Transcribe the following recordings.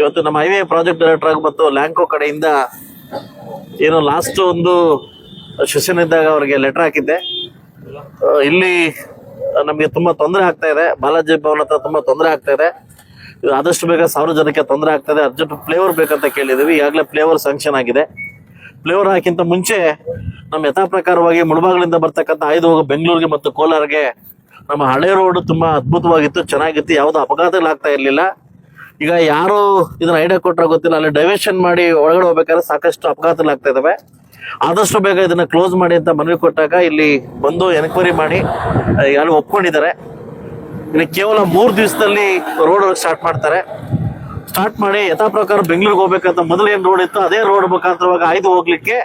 ಇವತ್ತು ನಮ್ಮ highway project director ಆಗಿ ಮತ್ತು ಲ್ಯಾಂಕೋ ಕಡೆಯಿಂದ ಏನು ಲಾಸ್ಟ್ ಒಂದು ಸೆಷನ್ ಇದ್ದಾಗ ಅವರಿಗೆ ಲೆಟರ್ ಹಾಕಿದ್ದೆ. ಇಲ್ಲಿ ನಮಗೆ ತುಂಬಾ ತೊಂದರೆ ಆಗ್ತಾ ಇದೆ. ಬಾಲಾಜಿ ಭವನ್ ಹತ್ರ ತುಂಬಾ ತೊಂದರೆ ಆಗ್ತಾ ಇದೆ. ಇದು ಆದಷ್ಟು ಬೇಗ ಸಾವಿರ ಜನಕ್ಕೆ ತೊಂದರೆ ಆಗ್ತಾ ಇದೆ. ಅರ್ಜೆಂಟ್ ಫ್ಲೇವರ್ ಬೇಕಂತ ಕೇಳಿದೀವಿ. ಈಗಾಗಲೇ ಫ್ಲೇವರ್ ಸ್ಯಾಂಕ್ಷನ್ ಆಗಿದೆ. ಫ್ಲೇವರ್ ಹಾಕಿಂತ ಮುಂಚೆ ನಮ್ಮ ಯಥಾ ಪ್ರಕಾರವಾಗಿ ಮುಳಬಾಗಿಲಿಂದ ಬರ್ತಕ್ಕಂಥ ಆಯ್ದು ಹೋಗೋ ಬೆಂಗಳೂರಿಗೆ ಮತ್ತು ಕೋಲಾರ್ಗೆ ನಮ್ಮ ಹಳೆ ರೋಡ್ ತುಂಬಾ ಅದ್ಭುತವಾಗಿತ್ತು, ಚೆನ್ನಾಗಿತ್ತು. ಯಾವುದೋ ಅಪಘಾತಗಳಾಗ್ತಾ ಇರಲಿಲ್ಲ. ಈಗ ಯಾರು ಇದನ್ನ ಐಡಿಯಾ ಕೊಟ್ಟರೆ ಗೊತ್ತಿಲ್ಲ, ಅಲ್ಲಿ ಡೈವರ್ಷನ್ ಮಾಡಿ ಒಳಗಡೆ ಹೋಗ್ಬೇಕಾದ್ರೆ ಸಾಕಷ್ಟು ಅಪಘಾತಗಳಾಗ್ತಾ ಇದಾವೆ. ಆದಷ್ಟು ಬೇಗ ಇದನ್ನ ಕ್ಲೋಸ್ ಮಾಡಿ ಅಂತ ಮನವಿ ಕೊಟ್ಟಾಗ ಇಲ್ಲಿ ಬಂದು ಎನ್ಕ್ವೈರಿ ಮಾಡಿ ಯಾರು ಒಪ್ಕೊಂಡಿದ್ದಾರೆ. ಇಲ್ಲಿ ಕೇವಲ ಮೂರು ದಿವಸದಲ್ಲಿ ರೋಡ್ ಸ್ಟಾರ್ಟ್ ಮಾಡ್ತಾರೆ. ಸ್ಟಾರ್ಟ್ ಮಾಡಿ ಯಥಾ ಪ್ರಕಾರ ಬೆಂಗಳೂರಿಗೆ ಹೋಗ್ಬೇಕಂತ ಮೊದಲು ಏನು ರೋಡ್ ಇತ್ತು ಅದೇ ರೋಡ್ ಮುಖಾಂತರವಾಗಿ ಆಯ್ದು ಹೋಗ್ಲಿಕ್ಕೆ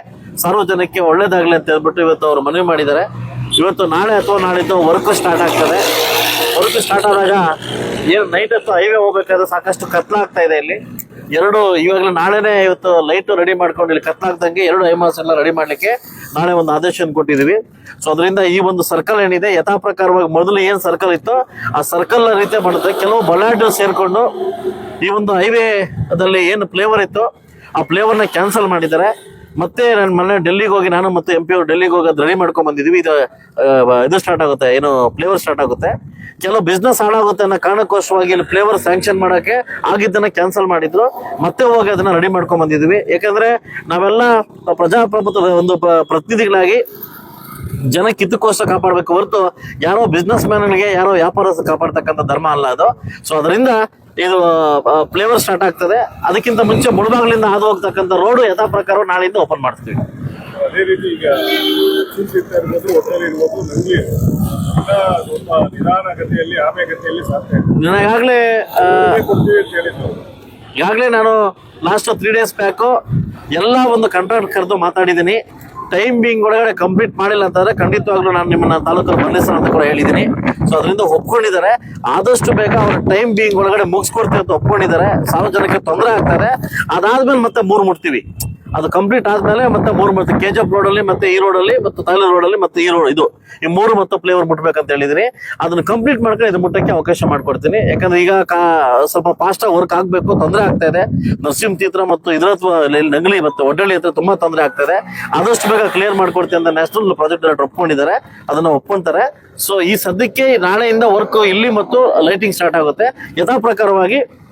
ಸಾರ್ವಜನಿಕಕ್ಕೆ ಒಳ್ಳೇದಾಗ್ಲಿ ಅಂತ ಹೇಳ್ಬಿಟ್ಟು ಇವತ್ತು ಅವರು ಮನವಿ ಮಾಡಿದ್ದಾರೆ. ಇವತ್ತು ನಾಳೆ ಅಥವಾ ನಾಳಿದ್ದು ವರ್ಕ್ ಸ್ಟಾರ್ಟ್ ಆಗ್ತದೆ. ವರ್ಕ್ ಸ್ಟಾರ್ಟ್ ಆದಾಗ ಏನು ನೈಟ್ ಹೊತ್ತು ಹೈವೇ ಹೋಗ್ಬೇಕಾದ್ರೆ ಸಾಕಷ್ಟು ಕತ್ಲಾಗ್ತಾ ಇದೆ ಇಲ್ಲಿ. ಎರಡು ಇವಾಗಲೇ ನಾಳೆನೇ ಇವತ್ತು ಲೈಟ್ ರೆಡಿ ಮಾಡ್ಕೊಂಡು ಇಲ್ಲಿ ಕತ್ಲಾಗ್ದಂಗೆ ಎರಡು ಐಮಾಸ್ ಎಲ್ಲ ರೆಡಿ ಮಾಡ್ಲಿಕ್ಕೆ ನಾಳೆ ಒಂದು ಆದೇಶವನ್ನು ಕೊಟ್ಟಿದೀವಿ ಸೊ ಅದರಿಂದ ಈ ಒಂದು ಸರ್ಕಲ್ ಏನಿದೆ ಯಥಾ ಪ್ರಕಾರವಾಗಿ ಮೊದಲು ಏನು ಸರ್ಕಲ್ ಇತ್ತು ಆ ಸರ್ಕಲ್ ರೀತಿ ಮಾಡುತ್ತೆ ಕೆಲವು ಬಲಾಢ್ಯರು ಸೇರ್ಕೊಂಡು ಈ ಒಂದು ಹೈವೇ ಅದಲ್ಲಿ ಏನು ಫ್ಲೇವರ್ ಇತ್ತು ಆ ಫ್ಲೇವರ್ನ ಕ್ಯಾನ್ಸಲ್ ಮಾಡಿದ್ದಾರೆ. ಮತ್ತೆ ನನ್ನ ಮನೆ ಡೆಲ್ಲಿಗೆ ಹೋಗಿ ನಾನು ಮತ್ತೆ ಎಂ ಪಿ ಅವರು ಡೆಲ್ಲಿಗೆ ಹೋಗೋದು ರೆಡಿ ಮಾಡ್ಕೊಂಡ್ ಬಂದಿದ್ವಿ. ಇದು ಇದು ಸ್ಟಾರ್ಟ್ ಆಗುತ್ತೆ. ಏನು ಫ್ಲೇವರ್ ಸ್ಟಾರ್ಟ್ ಆಗುತ್ತೆ. ಕೆಲವು ಬಿಸ್ನೆಸ್ ಹಾಳಾಗುತ್ತೆ ಅನ್ನೋ ಕಾರಣಕ್ಕೋಸ್ಕರವಾಗಿ ಇಲ್ಲಿ ಫ್ಲೇವರ್ ಸ್ಯಾಂಕ್ಷನ್ ಮಾಡೋಕ್ಕೆ ಆಗಿದ್ದನ್ನು ಕ್ಯಾನ್ಸಲ್ ಮಾಡಿದ್ರು. ಮತ್ತೆ ಹೋಗಿ ಅದನ್ನು ರೆಡಿ ಮಾಡ್ಕೊಂಡ್ ಬಂದಿದ್ವಿ. ಯಾಕಂದ್ರೆ ನಾವೆಲ್ಲ ಪ್ರಜಾಪ್ರಭುತ್ವದ ಒಂದು ಪ್ರತಿನಿಧಿಗಳಾಗಿ ಜನ ಕಿತ್ತುಕೋಸ್ಕರ ಕಾಪಾಡಬೇಕು ಹೊರತು ಯಾರೋ ಬಿಸ್ನೆಸ್ ಮ್ಯಾನ್ಗೆ ಯಾರೋ ವ್ಯಾಪಾರಸ್ಥ ಕಾಪಾಡ್ತಕ್ಕಂಥ ಧರ್ಮ ಅಲ್ಲ ಅದು. ಸೊ ಅದರಿಂದ ಇದು ಫ್ಲೇವರ್ ಸ್ಟಾರ್ಟ್ ಆಗ್ತದೆ. ಅದಕ್ಕಿಂತ ಮುಂಚೆ ಮುಳಬಾಗ್ಲಿಂದ ಹಾದು ಹೋಗ್ತಕ್ಕಂಥ ರೋಡ್ ಯಥಾ ಪ್ರಕಾರ ನಾಳೆಯಿಂದ ಓಪನ್ ಮಾಡ್ತೀವಿ. ಅದೇ ರೀತಿ ಈಗ ಇರ್ಬೋದು ಹೋಟೆಲ್ ಇರ್ಬೋದು ಸ್ವಲ್ಪ ನಿಧಾನ ಗತಿಯಲ್ಲಿ ಆಮೆ ಗತಿಯಲ್ಲಿ ಸಾಧ್ಯ ನನಗಾಗಲೇ ಕೊಡ್ತೀವಿ ಅಂತ ಹೇಳಿದ್ರು. ಈಗಾಗಲೇ ನಾನು ಲಾಸ್ಟ್ ತ್ರೀ ಡೇಸ್ ಬ್ಯಾಕು ಎಲ್ಲ ಒಂದು ಕಂಟ್ರಾಕ್ಟ್ ಕರೆದು ಮಾತಾಡಿದ್ದೀನಿ. ಟೈಮ್ ಬಿಂಗ್ ಒಳಗಡೆ ಕಂಪ್ಲೀಟ್ ಮಾಡಿಲ್ಲ ಅಂತಂದ್ರೆ ಖಂಡಿತವಾಗ್ಲೂ ನಾನು ನಿಮ್ಮನ್ನ ತಾಲೂಕಲ್ಲಿ ಬಂದಿಸ್ತಾರೆ ಅಂತ ಕೂಡ ಹೇಳಿದ್ದೀನಿ. ಸೊ ಅದರಿಂದ ಒಪ್ಕೊಂಡಿದ್ದಾರೆ. ಆದಷ್ಟು ಬೇಗ ಅವ್ರ ಟೈಮ್ ಬಿಂಗ್ ಒಳಗಡೆ ಮುಗಿಸ್ಕೊಡ್ತೀವಿ ಅಂತ ಒಪ್ಕೊಂಡಿದ್ದಾರೆ. ಸಾರ್ವಜನಿಕ ತೊಂದರೆ ಆಗ್ತಾರೆ. ಅದಾದ್ಮೇಲೆ ಮತ್ತೆ ಮೂರು ಮುಟ್ತೀವಿ. ಅದು ಕಂಪ್ಲೀಟ್ ಆದ್ಮೇಲೆ ಮತ್ತೆ ಮೂರು ಮತ್ತೆ ಕೆ ಜಿ ಎಫ್ ರೋಡಲ್ಲಿ ಮತ್ತೆ ಈ ರೋಡಲ್ಲಿ ಮತ್ತು ರೋಡ್ ರೋಡಲ್ಲಿ ಮತ್ತೆ ಈ ರೋಡ್ ಇದು. ಈ ಮೂರು ಮತ್ತು ಫ್ಲೇವರ್ ಮುಟ್ಬೇಕಂತ ಹೇಳಿದ್ರಿ. ಅದನ್ನ ಕಂಪ್ಲೀಟ್ ಮಾಡ್ಕೊಂಡು ಇದು ಮುಟ್ಟಕ್ಕೆ ಅವಕಾಶ ಮಾಡ್ಕೊಡ್ತೀನಿ. ಯಾಕಂದ್ರೆ ಈಗ ಕಾ- ಸ್ವಲ್ಪ ಫಾಸ್ಟ್ ಆಗಿ ವರ್ಕ್ ಆಗ್ಬೇಕು, ತೊಂದರೆ ಆಗ್ತಾ ಇದೆ. ನರಸಿಂಹ ಮತ್ತು ಇದ್ರ ನಂಗಲಿ ಮತ್ತು ಒಡ್ಡಳ್ಳಿ ಹತ್ರ ತುಂಬಾ ತೊಂದರೆ ಆಗ್ತಾ ಇದೆ. ಆದಷ್ಟು ಬೇಗ ಕ್ಲಿಯರ್ ಮಾಡ್ಕೊಡ್ತೀನಿ ಅಂತ ನ್ಯಾಷನಲ್ ಪ್ರಾಜೆಕ್ಟ್ ಒಪ್ಕೊಂಡಿದ್ದಾರೆ. ಅದನ್ನ ಒಪ್ಕೊಂತಾರೆ. ಸೊ ಈ ಸದ್ಯಕ್ಕೆ ನಾಳೆಯಿಂದ ವರ್ಕ್ ಇಲ್ಲಿ ಮತ್ತು ಲೈಟಿಂಗ್ ಸ್ಟಾರ್ಟ್ ಆಗುತ್ತೆ. ಯಥಾ ಪ್ರಕಾರವಾಗಿ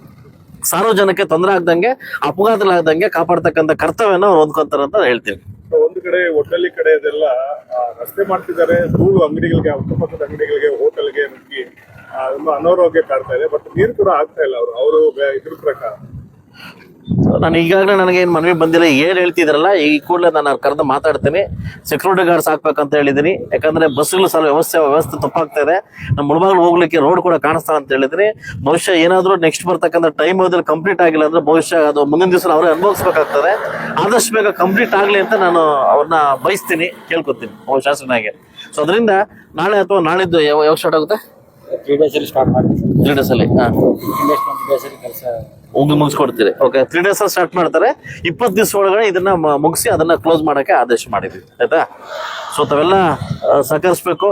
ಸಾರ್ವಜನಿಕ ತೊಂದರೆ ಆಗ್ದಂಗೆ, ಅಪಘಾತಗಳಾಗ್ದಂಗೆ ಕಾಪಾಡ್ತಕ್ಕಂಥ ಕರ್ತವ್ಯನ ಅವ್ರು ಹೊಂದ್ಕೊಂತಾರೆ ಅಂತ ಹೇಳ್ತೀವಿ. ಒಂದು ಕಡೆ ಒಟ್ಟಲ್ಲಿ ಕಡೆ ಇದೆಲ್ಲ ರಸ್ತೆ ಮಾಡ್ತಿದ್ದಾರೆ, ಧೂಳು ಅಂಗಡಿಗಳಿಗೆ, ಅಕ್ಕಪಕ್ಕದ ಅಂಗಡಿಗಳಿಗೆ, ಹೋಟೆಲ್ಗೆ ನುಗ್ಗಿ ಅನಾರೋಗ್ಯ ಕಾಡ್ತಾ ಇದೆ, ಬಟ್ ನೀರು ಕೂಡ ಆಗ್ತಾ ಇಲ್ಲ ಅವರು. ಅವರು ಇದ್ರ ಪ್ರಕಾರ. ನಾನು ಈಗಾಗಲೇ ನನಗೆ ಏನು ಮನವಿ ಬಂದಿಲ್ಲ ಏನು ಹೇಳ್ತಿದ್ರಲ್ಲ ಈ ಕೂಡಲೇ ನಾನು ಕರೆದು ಮಾತಾಡ್ತೀನಿ. ಸೆಕ್ಯೂರಿಟಿ ಗಾರ್ಡ್ಸ್ ಹಾಕ್ಬೇಕಂತ ಹೇಳಿದ್ದೀನಿ ಯಾಕಂದರೆ ಬಸ್ಗಳು ಸಲ ವ್ಯವಸ್ಥೆ ವ್ಯವಸ್ಥೆ ತಪ್ಪಾಗ್ತಾ ಇದೆ. ನಮ್ಮ ಮುಳಬಾಗಿಲು ಹೋಗ್ಲಿಕ್ಕೆ ರೋಡ್ ಕೂಡ ಕಾಣಿಸ್ತಾ ಅಂತ ಹೇಳಿದ್ರಿ ಬಹುಶಃ ಏನಾದರೂ ನೆಕ್ಸ್ಟ್ ಬರ್ತಕ್ಕಂಥ ಟೈಮ್ ಅದ್ರಲ್ಲಿ ಕಂಪ್ಲೀಟ್ ಆಗಿಲ್ಲ ಅಂದರೆ ಬಹುಶಃ ಅದು ಮುಂದಿನ ದಿವಸ ಅವರೇ ಅನುಭವಿಸ್ಬೇಕಾಗ್ತದೆ. ಆದಷ್ಟು ಬೇಗ ಕಂಪ್ಲೀಟ್ ಆಗಲಿ ಅಂತ ನಾನು ಅವ್ರನ್ನ ಬಯಸ್ತೀನಿ ಕೇಳ್ಕೊತೀನಿ ಅವ್ರ ಶಾಸಕನಾಗೆ. ಸೊ ಅದರಿಂದ ನಾಳೆ ಅಥವಾ ನಾಳಿದ್ದು ಯಾವ ಯಾವ ಸ್ಟಾರ್ಟ್ ಆಗುತ್ತೆ? ತ್ರೀ ಡೇಸಲ್ಲಿ ಸ್ಟಾರ್ಟ್ ಮಾಡ್ತೀನಿ ತ್ರೀ ಡೇಸಲ್ಲಿ ಹಾಂ. ಕೆಲಸ ಮುಗಿಸ್ಕೊಡ್ತೀರಿ. ಓಕೆ ತ್ರೀ ಡೇಸ್ ಸ್ಟಾರ್ಟ್ ಮಾಡ್ತಾರೆ. ಇಪ್ಪತ್ತು ದಿವಸ ಒಳಗಡೆ ಇದನ್ನ ಮುಗಿಸಿ ಅದನ್ನ ಕ್ಲೋಸ್ ಮಾಡೋಕ್ಕೆ ಆದೇಶ ಮಾಡಿದ್ವಿ ಆಯ್ತಾ? ಸೊ ತಾವೆಲ್ಲ ಸಹಕರಿಸ್ಬೇಕು.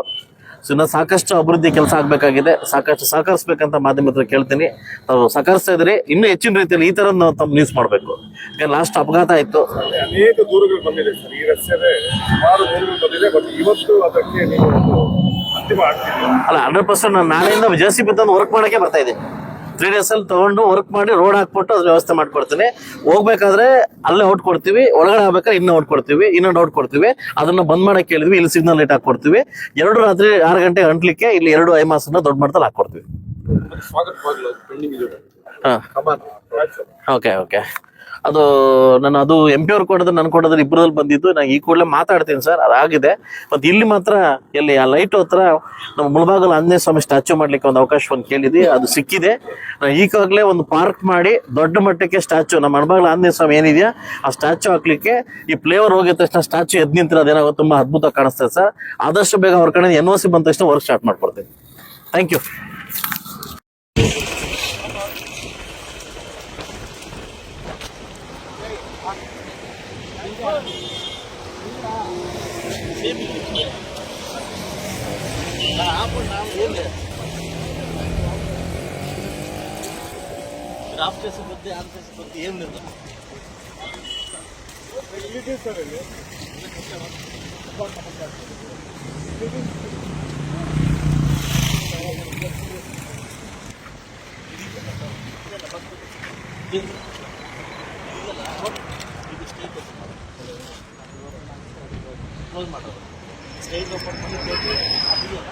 ಸೊ ಇನ್ನು ಸಾಕಷ್ಟು ಅಭಿವೃದ್ಧಿ ಕೆಲಸ ಆಗಬೇಕಾಗಿದೆ. ಸಾಕಷ್ಟು ಸಹಕರಿಸ್ಬೇಕಂತ ಮಾಧ್ಯಮ ಹತ್ರ ಕೇಳ್ತೀನಿ. ತಾವು ಸಹಕರಿಸ್ತಾ ಇದ್ರಿ ಇನ್ನೂ ಹೆಚ್ಚಿನ ರೀತಿಯಲ್ಲಿ ಈ ತರ ನಾವು ತಮ್ಮ ನ್ಯೂಸ್ ಮಾಡಬೇಕು. ಯಾಕಂದ್ರೆ ಲಾಸ್ಟ್ ಅಪಘಾತ ಆಯ್ತು. ಅನೇಕ ದೂರುಗಳು ಬಂದಿದೆ ಸರ್. ಈ ರಸ್ತೆದೆ ಸುಮಾರು ದೂರುಗಳು ಬಂದಿದೆ ಬಟ್ ಇವತ್ತು ಅದಕ್ಕೆ ನೀವು ಅಂತಿಮ ಅಲ್ಲ ಹಂಡ್ರೆಡ್ ಪರ್ಸೆಂಟ್ ನಾನು ನಾಳೆಯಿಂದ ಜೆ ಸಿ ಬಿ ತಂದು ವರ್ಕ್ ಮಾಡೋಕ್ಕೆ ಬರ್ತಾ ಇದ್ದೀನಿ. ತ್ರೀ ಡೇಸ್ ಅಲ್ಲಿ ತಗೊಂಡು ವರ್ಕ್ ಮಾಡಿ ರೋಡ್ ಹಾಕ್ಬಿಟ್ಟು ಅದ್ರ ವ್ಯವಸ್ಥೆ ಮಾಡ್ಕೊಡ್ತೀನಿ. ಹೋಗ್ಬೇಕಾದ್ರೆ ಅಲ್ಲೇ ಔಟ್ ಕೊಡ್ತೀವಿ ಒಳಗಡೆ ಆಗ್ಬೇಕಾದ್ರೆ ಇನ್ನೂ ಔಟ್ ಕೊಡ್ತೀವಿ ಇನ್ನೊಂದು ಔಟ್ ಕೊಡ್ತೀವಿ. ಅದನ್ನ ಬಂದ್ ಮಾಡಕ್ಕೆ ಹೇಳಿದ್ವಿ ಇಲ್ಲಿ ಸಿಗ್ನಲ್ ಲೈಟ್ ಹಾಕೊಡ್ತೀವಿ ಎರಡು ರಾತ್ರಿ ಆರು ಗಂಟೆ ಗಂಟ್ಲಿಕ್ಕೆ ಇಲ್ಲಿ ಎರಡು ಐಮಾಸನ್ನ ದೊಡ್ಡ ಮಟ್ಟದಲ್ಲಿ ಹಾಕೊಡ್ತೀವಿ ಓಕೆ ಓಕೆ ಅದು ನಾನು ಅದು ಎಂ ಪಿ ಅವ್ರು ಕೊಡೋದು, ನನ್ ಕೊಡೋದ್ರ ಇಬ್ಬರಲ್ಲಿ ಬಂದಿದ್ದು. ನಾನು ಈ ಕೂಡಲೇ ಮಾತಾಡ್ತೀನಿ ಸರ್, ಅದಾಗಿದೆ. ಮತ್ತೆ ಇಲ್ಲಿ ಮಾತ್ರ ಎಲ್ಲಿ ಆ ಲೈಟ್ ಹತ್ರ ನಮ್ಮ ಮುಳಬಾಗಲ್ ಆಂಜನೇಯ ಸ್ವಾಮಿ ಸ್ಟ್ಯಾಚು ಮಾಡ್ಲಿಕ್ಕೆ ಒಂದು ಅವಕಾಶ ಒಂದು ಕೇಳಿದ್ವಿ, ಅದು ಸಿಕ್ಕಿದೆ. ಈಗಾಗಲೇ ಒಂದು ಪಾರ್ಕ್ ಮಾಡಿ ದೊಡ್ಡ ಮಟ್ಟಕ್ಕೆ ಸ್ಟ್ಯಾಚು ನಮ್ಮ ಮಣಬಾಗಲ ಆಂಜನೇಯ ಸ್ವಾಮಿ ಏನಿದೆಯಾ, ಆ ಸ್ಟ್ಯಾಚು ಹಾಕ್ಲಿಕ್ಕೆ ಈ ಫ್ಲೇವರ್ ಹೋಗಿದ ತಕ್ಷಣ ಸ್ಟ್ಯಾಚು ಎದ್ ನಿಂತಿರೋದು ಅದೇನೋ ತುಂಬಾ ಅದ್ಭುತ ಕಾಣಿಸ್ತದೆ ಸರ್. ಆದಷ್ಟು ಬೇಗ ಅವ್ರ ಕಡೆ ಎನ್ ಒ ಸಿ ಬಂದ ತಕ್ಷಣ ವರ್ಕ್ ಸ್ಟಾರ್ಟ್ ಮಾಡ್ಕೊಡ್ತೀನಿ. ಥ್ಯಾಂಕ್ ಯು రాఫ్ చేసే కొద్ది ఆన్ చేసే కొద్ది ఏం లేదు Thank you. ಕ್ಲೋಸ್ ಮಾಡೋದು ಸ್ಟೇಜ್ ಓಪನ್ ಮಾಡಿ ಹೋಗಿ ಅದಿದೆಯಲ್ಲ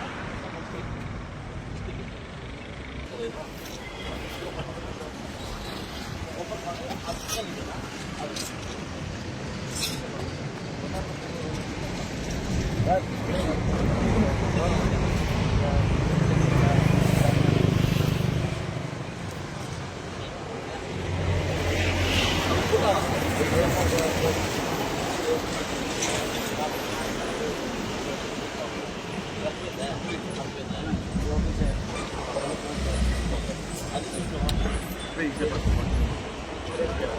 ಈ ಕಡೆ ಮಾಡಿದ್ರೆ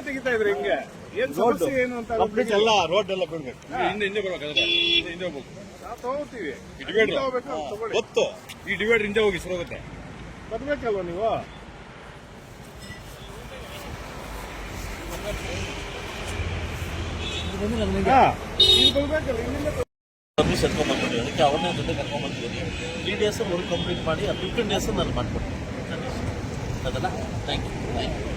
ತೆಗಿತಾ ಇದ್ರಿ ಹಿಂಗೆ ಏನ್ ಸಮಸ್ಯೆ ಏನು ಅಂತ ಕಂಪ್ಲೀಟ್ ಎಲ್ಲ ರೋಡ್ ಎಲ್ಲ ಬಿಡ್ಬೇಕು ಹಿಂದೆ ಹಿಂದೆ ಬರ್ಬೇಕಾದ್ರೆ ಹಿಂದೆ ಹೋಗ್ಬೇಕು. ನಾವು ತಗೋತೀವಿ. ತಗೊಳ್ಳಿ. ಗೊತ್ತು. ಈ ಡಿವೈಡರ್ ಹಿಂದೆ ಹೋಗಿ ಸರೋಗುತ್ತೆ ಬರ್ಬೇಕಲ್ವ ನೀವು ಹಾ, ಇಲ್ಲಿ ಬರ್ಬೇಕಲ್ಲ ಇಲ್ಲಿಂದ ಸರ್ವಿಸ್ ಎತ್ಕೊಂಡ್ಬಂದ್ಬಿಟ್ಟು ಅದಕ್ಕೆ ಅವ್ರನ್ನೇ ಜೊತೆ ಕರ್ಕೊಂಡ್ಬಂದಿದ್ದೀನಿ ತ್ರೀ ಡೇಸ್ ವರ್ಕ್ ಕಂಪ್ಲೀಟ್ ಮಾಡಿ ಅದು ಫಿಫ್ಟೀನ್ ಡೇಸ್ ನಾನು ಮಾಡ್ಕೊಡ್ತೀನಿ. ಅದಲ್ಲ? Thank you thank you